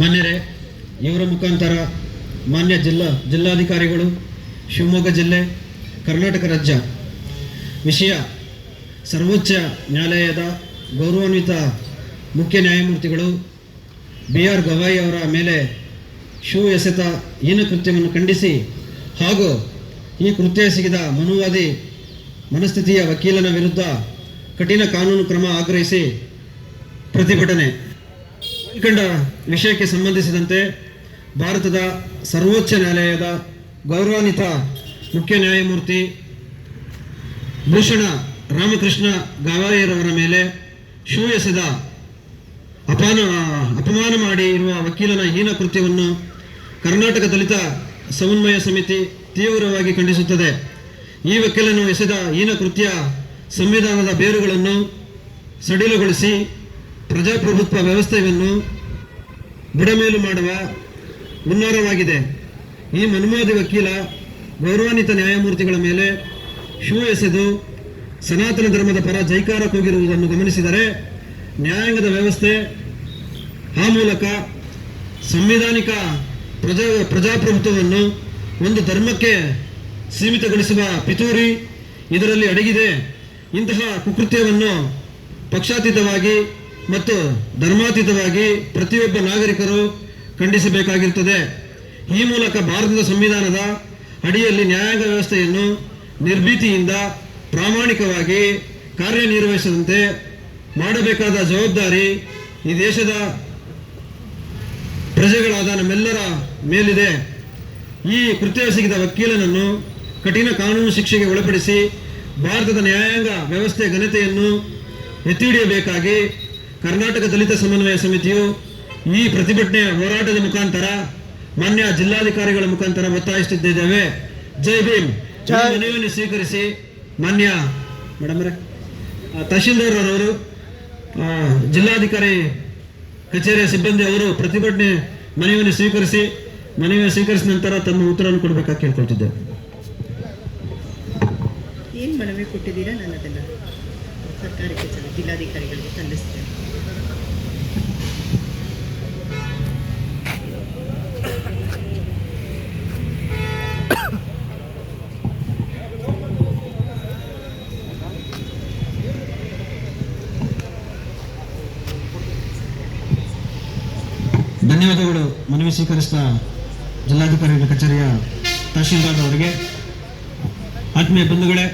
ಮಾನ್ಯರೇ, ಇವರ ಮುಖಾಂತರ ಮಾನ್ಯ ಜಿಲ್ಲಾ ಜಿಲ್ಲಾಧಿಕಾರಿಗಳು, ಶಿವಮೊಗ್ಗ ಜಿಲ್ಲೆ, ಕರ್ನಾಟಕ ರಾಜ್ಯ ವಿಷಯ ಸರ್ವೋಚ್ಚ ನ್ಯಾಯಾಲಯದ ಗೌರವಾನ್ವಿತ ಮುಖ್ಯ ನ್ಯಾಯಮೂರ್ತಿಗಳು ಬಿ ಆರ್ ಗವಾಯಿ ಅವರ ಮೇಲೆ ಶೂ ಎಸೆತ ಹೀನ ಕೃತ್ಯವನ್ನು ಖಂಡಿಸಿ ಹಾಗೂ ಈ ಕೃತ್ಯ ಎಸಗಿದ ಮನುವಾದಿ ಮನಸ್ಥಿತಿಯ ವಕೀಲನ ವಿರುದ್ಧ ಕಠಿಣ ಕಾನೂನು ಕ್ರಮ ಆಗ್ರಹಿಸಿ ಪ್ರತಿಭಟನೆ ಮೇಲ್ಕಂಡ ವಿಷಯಕ್ಕೆ ಸಂಬಂಧಿಸಿದಂತೆ ಭಾರತದ ಸರ್ವೋಚ್ಚ ನ್ಯಾಯಾಲಯದ ಗೌರವಾನ್ವಿತ ಮುಖ್ಯ ನ್ಯಾಯಮೂರ್ತಿ ಭೂಷಣ ರಾಮಕೃಷ್ಣ ಗವಾಯಿಯರವರ ಮೇಲೆ ಶೂ ಎಸೆದ ಅಪಾನ ಅಪಮಾನ ಮಾಡಿ ಇರುವ ವಕೀಲನ ಹೀನ ಕೃತ್ಯವನ್ನು ಕರ್ನಾಟಕ ದಲಿತ ಸಮನ್ವಯ ಸಮಿತಿ ತೀವ್ರವಾಗಿ ಖಂಡಿಸುತ್ತದೆ. ಈ ವಕೀಲನು ಎಸೆದ ಹೀನ ಕೃತ್ಯ ಸಂವಿಧಾನದ ಬೇರುಗಳನ್ನು ಸಡಿಲಗೊಳಿಸಿ ಪ್ರಜಾಪ್ರಭುತ್ವ ವ್ಯವಸ್ಥೆಯನ್ನು ಬುಡಮೇಲು ಮಾಡುವ ಹುನ್ನಾರವಾಗಿದೆ. ಈ ಮನ್ಮೋದಿ ವಕೀಲ ಗೌರವಾನ್ವಿತ ನ್ಯಾಯಮೂರ್ತಿಗಳ ಮೇಲೆ ಶೂ ಎಸೆದು ಸನಾತನ ಧರ್ಮದ ಪರ ಜೈಕಾರ ಕೂಗಿರುವುದನ್ನು ಗಮನಿಸಿದರೆ ನ್ಯಾಯಾಂಗದ ವ್ಯವಸ್ಥೆ ಆ ಮೂಲಕ ಸಂವಿಧಾನಿಕ ಪ್ರಜಾ ಪ್ರಜಾಪ್ರಭುತ್ವವನ್ನು ಒಂದು ಧರ್ಮಕ್ಕೆ ಸೀಮಿತಗೊಳಿಸುವ ಪಿತೂರಿ ಇದರಲ್ಲಿ ಅಡಗಿದೆ. ಇಂತಹ ಕುಕೃತ್ಯವನ್ನು ಪಕ್ಷಾತೀತವಾಗಿ ಮತ್ತು ಧರ್ಮಾತೀತವಾಗಿ ಪ್ರತಿಯೊಬ್ಬ ನಾಗರಿಕರು ಖಂಡಿಸಬೇಕಾಗಿರುತ್ತದೆ. ಈ ಮೂಲಕ ಭಾರತದ ಸಂವಿಧಾನದ ಅಡಿಯಲ್ಲಿ ನ್ಯಾಯಾಂಗ ವ್ಯವಸ್ಥೆಯನ್ನು ನಿರ್ಭೀತಿಯಿಂದ ಪ್ರಾಮಾಣಿಕವಾಗಿ ಕಾರ್ಯನಿರ್ವಹಿಸದಂತೆ ಮಾಡಬೇಕಾದ ಜವಾಬ್ದಾರಿ ಈ ದೇಶದ ಪ್ರಜೆಗಳಾದ ನಮ್ಮೆಲ್ಲರ ಮೇಲಿದೆ. ಈ ಕೃತ್ಯ ಎಸಗಿದ ವಕೀಲನನ್ನು ಕಠಿಣ ಕಾನೂನು ಶಿಕ್ಷೆಗೆ ಒಳಪಡಿಸಿ ಭಾರತದ ನ್ಯಾಯಾಂಗ ವ್ಯವಸ್ಥೆಯ ಘನತೆಯನ್ನು ಎತ್ತಿ ಹಿಡಿಯಬೇಕಾಗಿ ಕರ್ನಾಟಕ ದಲಿತ ಸಮನ್ವಯ ಸಮಿತಿಯು ಈ ಪ್ರತಿಭಟನೆ ಹೋರಾಟದ ಮುಖಾಂತರ ಮಾನ್ಯ ಜಿಲ್ಲಾಧಿಕಾರಿಗಳ ಮುಖಾಂತರ ಒತ್ತಾಯಿಸುತ್ತಿದ್ದೇವೆ. ಜೈ ಭೀಮ್. ಮನವಿಯನ್ನು ಸ್ವೀಕರಿಸಿ ಮಾನ್ಯ ಮೇಡಮ್ ತಹಶೀಲ್ದಾರ್ ಅವರು ಜಿಲ್ಲಾಧಿಕಾರಿ ಕಚೇರಿಯ ಸಿಬ್ಬಂದಿ ಅವರು ಪ್ರತಿಭಟನೆ ಮನವಿಯನ್ನು ಸ್ವೀಕರಿಸಿ ಮನವಿಯನ್ನು ಸ್ವೀಕರಿಸಿದ ನಂತರ ತಮ್ಮ ಉತ್ತರವನ್ನು ಕೊಡಬೇಕಾಗಿ ಕೇಳ್ಕೊಳ್ತಿದ್ದೇವೆ. ಏನು ಮನವಿ ಕೊಟ್ಟಿದ್ದೀರಾ ನಾನು ಸರ್ಕಾರಕ್ಕೆ ಸರ್ಕಾರಿ ಕಚೇರಿ ಜಿಲ್ಲಾಧಿಕಾರಿಗಳಿಗೆ ಸಲ್ಲಿಸ್ತೇನೆ. ಧನ್ಯವಾದಗಳು. ಮನವಿ ಸ್ವೀಕರಿಸಿದ ಜಿಲ್ಲಾಧಿಕಾರಿಗಳ ಕಚೇರಿಯ ತಹಶೀಲ್ದಾರ್ ಅವರಿಗೆ. ಆತ್ಮೀಯ ಬಂಧುಗಳೇ